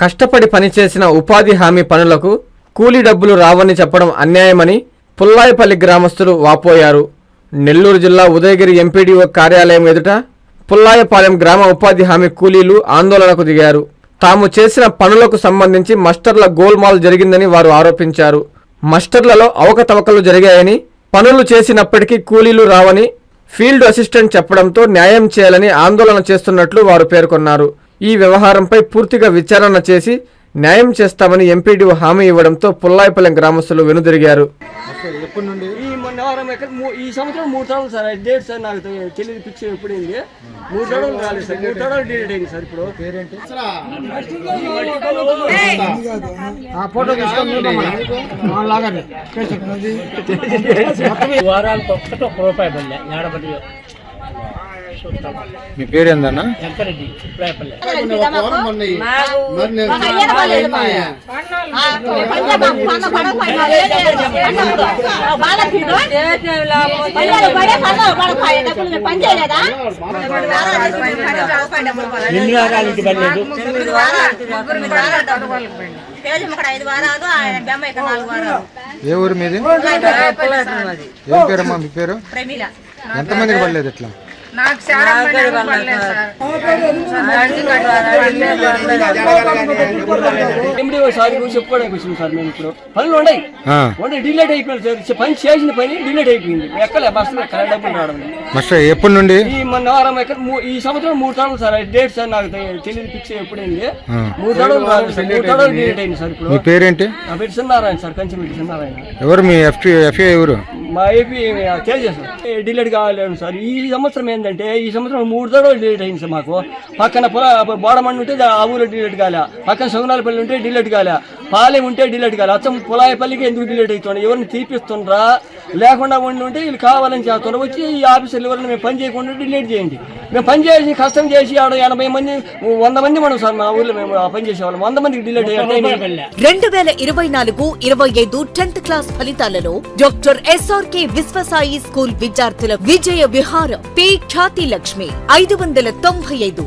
కష్టపడి పనిచేసిన ఉపాధి హామీ పనులకు కూలీ డబ్బులు రావని చెప్పడం అన్యాయమని పుల్లాయపల్లి గ్రామస్తులు వాపోయారు. నెల్లూరు జిల్లా ఉదయగిరి ఎంపీడీఓ కార్యాలయం ఎదుట పుల్లాయపాలెం గ్రామ ఉపాధి హామీ కూలీలు ఆందోళనకు దిగారు. తాము చేసిన పనులకు సంబంధించి మస్టర్ల గోల్మాల్ జరిగిందని వారు ఆరోపించారు. మస్టర్లలో అవకతవకలు జరిగాయని పనులు చేసినప్పటికీ కూలీలు రావని ఫీల్డ్ అసిస్టెంట్ చెప్పడంతో న్యాయం చేయాలని ఆందోళన చేస్తున్నట్లు వారు పేర్కొన్నారు. ఈ వ్యవహారంపై పూర్తిగా విచారణ చేసి న్యాయం చేస్తామని ఎంపీడీఓ హామీ ఇవ్వడంతో పుల్లాయపాలెం గ్రామస్తులు వెనుదిరిగారు. ఎప్పటి నుండి? ఈ మొన్న వారం ఎక్కడ మూ- ఈ సంవత్సరం మూడు తడవలు సార్ డేట్ సార్ నాకు తె- తెలియదు ఫిక్స్ ఎప్పుడైంది మూడు తడవలు రాలేదు సార్. మూడు తడవలు డిలీట్ అయింది సార్ ఇప్పుడు. పేరేంటి? ఫోటో తీసుకొని లాగండి వారానికి ఒక్కటి ఒక్క రూపాయి పల్లె ఏడబడి మీ పేరు ఏందన్నా? ఎంకరెడ్డి సుప్రాయపల్లె ఎన్ని వారాలు. ఇంటి పడలేదు. ఐదు వారాలు ఆయన బెమ్మ ఇక్కడ నాలుగు వారాలు. ఏ ఊరు మీది? ఏం పేరమ్మా మీ పేరు? ప్రమీల. ఎంతమందికి పడలేదు ఇట్లా? నాకు చాలా మంది పడలేదు సార్. ఎండిఓ సార్ చెప్పుకోవడానికి వచ్చింది సార్ మేము ఇప్పుడు. పనులు ఉన్నాయి. ఉన్నాయి డిలేట్ అయిపోయింది సార్. పని చేసిన పని డిలేట్ అయిపోయింది. ఎక్కలే బస్సు ఎక్కడ డబ్బులు రావడం ఎప్పటి నుండి? ఈ మొన్న వారం ఎక్కడ ఈ సంవత్సరం మూడు తడవలు సార్ డేట్ సార్ నాకు తెలియదు ఫిక్స్ ఎప్పుడైంది. మూడు సార్. మూడు డిలేట్ అయింది. సార్ ఇప్పుడు. మీ పేరేంటి? నా పేరు చిన్నారాయణ సార్ కంచిమిటి చిన్నారాయణ. ఎవరు మీ ఎఫ్ఏ ఎవరు? మా ఏపీ తేజస్ డిలేట్ కావాలి సార్. ఈ సంవత్సరం ఏంటంటే ఈ సంవత్సరం మూడు తడవలు డిలేట్ అయింది సార్ మాకు. పక్కన పొల బోడమండి ఉంటే ఆ ఊరు డిలేట్ కాలే. పక్కన సగునాలపల్లి ఉంటే డిలేట్ కాలే. పాలెం ఉంటే డిలేట్ కాలే అచ్చం పులాయపల్లికి ఎందుకు డిలేట్ అవుతుంది ఎవరిని తీపిస్తుండ్రా? లేకుండా ఉండి ఉంటే వీళ్ళు కావాలని చేస్తున్నారు. వచ్చి ఈ ఆఫీసర్లు ఎవరిని మేము పని చేయకుండా డిలేట్ చేయండి. మేము పని చేసి కష్టం చేసి ఆడ ఎనభై మంది వంద మంది మనం సార్ మా ఊర్లో మేము పని చేసేవాళ్ళం. వంద మందికి డిలేట్ అయ్యాయి రెండు వేల ఇరవై నాలుగు ఇరవై ఐదు టెన్త్ క్లాస్ ఫలితాలలో డాక్టర్ ఎస్ఆర్కే విశ్వసాయి స్కూల్ విద్యార్థుల విజయ విహారం పి ఖ్యాతి లక్ష్మి ఐదు వందల తొంభై ఐదు.